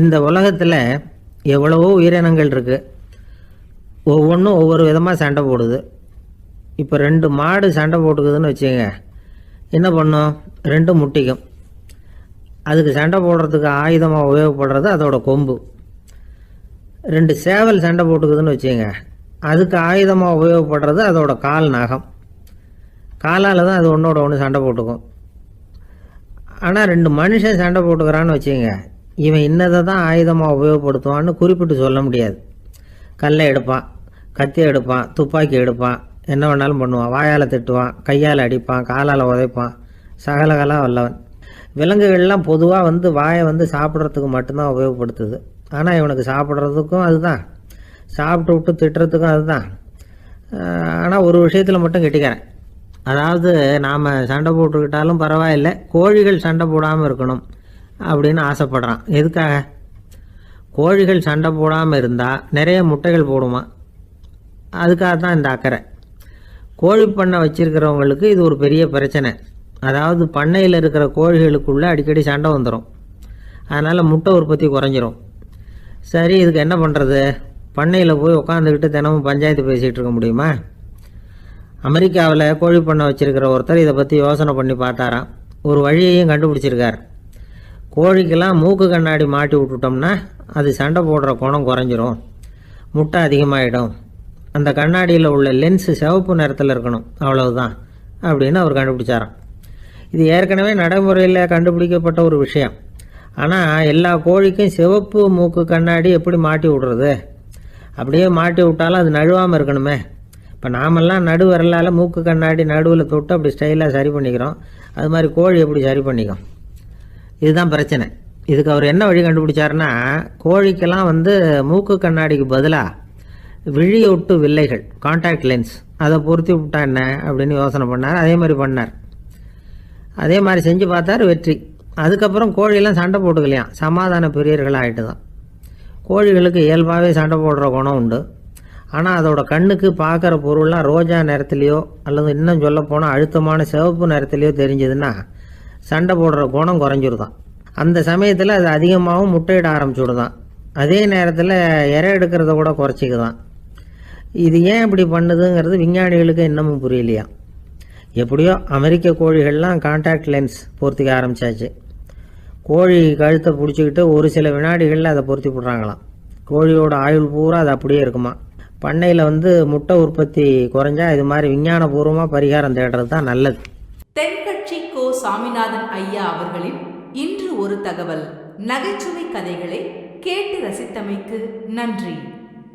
இந்த உலகத்தில் எவ்வளவோ உயிரினங்கள் இருக்குது ஒவ்வொன்றும் ஒவ்வொரு விதமாக சண்டை போடுது. இப்போ ரெண்டு மாடு சண்டை போட்டுக்குதுன்னு வச்சுங்க என்ன பண்ணும்? ரெண்டும் முட்டிக்கும். அதுக்கு சண்டை போடுறதுக்கு ஆயுதமாக உபயோகப்படுறது அதோட கொம்பு. ரெண்டு சேவல் சண்டை போட்டுக்குதுன்னு வச்சுங்க அதுக்கு ஆயுதமாக உபயோகப்படுறது அதோட கால் நகம். காலால் தான் அது ஒன்றோட ஒன்று சண்டை போட்டுக்கும். ஆனால் ரெண்டு மனுஷன் சண்டை போட்டுக்கிறான்னு வச்சுங்க இவன் இன்னதை தான் ஆயுதமாக உபயோகப்படுத்துவான்னு குறிப்பிட்டு சொல்ல முடியாது. கல்லை எடுப்பான் கத்தி எடுப்பான் துப்பாக்கி எடுப்பான் என்ன வேணாலும் பண்ணுவான். வாயால் திட்டுவான் கையால் அடிப்பான் காலால் உதைப்பான். சகலகலா வல்லவன். விலங்குகள்லாம் பொதுவாக வந்து வாயை வந்து சாப்பிட்றதுக்கு மட்டும்தான் உபயோகப்படுத்துது. ஆனால் இவனுக்கு சாப்பிட்றதுக்கும் அதுதான். சாப்பிட்டு விட்டு திட்டுறதுக்கும் அதுதான். ஆனால் ஒரு விஷயத்தில் மட்டும் கெட்டிக்கிறேன் அதாவது நாம் சண்டை போட்டுக்கிட்டாலும் பரவாயில்லை. கோழிகள் சண்டை போடாமல் இருக்கணும். அப்படின்னு ஆசைப்படுறான். எதுக்காக? கோழிகள் சண்டை போடாமல் இருந்தால் நிறைய முட்டைகள் போடுமா? அதுக்காக தான் இந்த அக்கறை. கோழி பண்ணை வச்சுருக்கிறவங்களுக்கு இது ஒரு பெரிய பிரச்சனை. அதாவது பண்ணையில் இருக்கிற கோழிகளுக்குள்ளே அடிக்கடி சண்டை வந்துடும் அதனால் முட்டை உற்பத்தி குறைஞ்சிரும். சரி இதுக்கு என்ன பண்ணுறது பண்ணையில் போய் உட்காந்துக்கிட்டு தினமும் பஞ்சாயத்து பேசிகிட்டு இருக்க முடியுமா? அமெரிக்காவில் கோழி பண்ணை வச்சுருக்கிற ஒருத்தர் இதை பற்றி யோசனை பண்ணி பார்த்தாராம். ஒரு வழியையும் கண்டுபிடிச்சிருக்கார். கோழிக்கெல்லாம் மூக்கு கண்ணாடி மாட்டி விட்டுட்டோம்னா அது சண்டை போடுற குணம் குறைஞ்சிரும். முட்டை அதிகமாகிடும் அந்த கண்ணாடியில் உள்ள லென்ஸு சிவப்பு நிறத்தில் இருக்கணும். அவ்வளவுதான். அப்படின்னு அவர் கண்டுபிடிச்சாராம். இது ஏற்கனவே நடைமுறையில் கண்டுபிடிக்கப்பட்ட ஒரு விஷயம். ஆனால் எல்லா கோழிக்கும் சிவப்பு மூக்கு கண்ணாடி எப்படி மாட்டி விடுறது? அப்படியே மாட்டி விட்டாலும் அது நழுவாமல் இருக்கணுமே. இப்போ நாமெல்லாம் நடுவரலால் மூக்கு கண்ணாடி நடுவில் தொட்டு அப்படி ஸ்டைலாக சரி பண்ணிக்கிறோம். அது மாதிரி கோழி எப்படி சரி பண்ணிக்கும்? இதுதான் பிரச்சனை. இதுக்கு அவர் என்ன வழி கண்டுபிடிச்சாருன்னா கோழிக்கெல்லாம் வந்து மூக்கு கண்ணாடிக்கு பதிலாக விழியொட்டு வில்லைகள் காண்டாக்ட் லென்ஸ் அதை பொருத்தி விட்டா என்ன அப்படின்னு யோசனை பண்ணார். அதே மாதிரி பண்ணார். அதே மாதிரி செஞ்சு பார்த்தார் வெற்றி. அதுக்கப்புறம் கோழியெல்லாம் சண்டை போட்டுக்கலையாம் சமாதான பெரியர்கள் ஆகிட்டு தான் கோழிகளுக்கு இயல்பாகவே சண்டை போடுற குணம் உண்டு. ஆனால் அதோட கண்ணுக்கு பார்க்குற பொருள்லாம் ரோஜா நிறத்துலையோ அல்லது இன்னும் சொல்லப்போனால் அழுத்தமான சிவப்பு நிறத்துலையோ தெரிஞ்சதுன்னா சண்டை போடுற குணம் குறைஞ்சிருதான். அந்த சமயத்தில் அது அதிகமாகவும் முட்டையிட ஆரம்பிச்சுடுதான். அதே நேரத்தில் இறை எடுக்கிறத கூட குறைச்சிக்குதான். இது ஏன் இப்படி பண்ணுதுங்கிறது விஞ்ஞானிகளுக்கு இன்னமும் புரியலையா? எப்படியோ அமெரிக்க கோழிகள்லாம் கான்டாக்ட் லென்ஸ் பொருத்திக்க ஆரம்பிச்சாச்சு. கோழி கழுத்தை பிடிச்சிக்கிட்டு ஒரு சில வினாடிகளில் அதை பொருத்தி விட்றாங்களாம் கோழியோட ஆயுள் பூரா அது அப்படியே இருக்குமா? பண்ணையில் வந்து முட்டை உற்பத்தி குறைஞ்சா இது மாதிரி விஞ்ஞானபூர்வமாக பரிகாரம் தேடுறது தான் நல்லது. தென்கட்சி கோ சாமிநாதன் ஐயா அவர்களின் இன்று ஒரு தகவல். நகைச்சுவை கதைகளை கேட்டு ரசித்தமைக்கு நன்றி.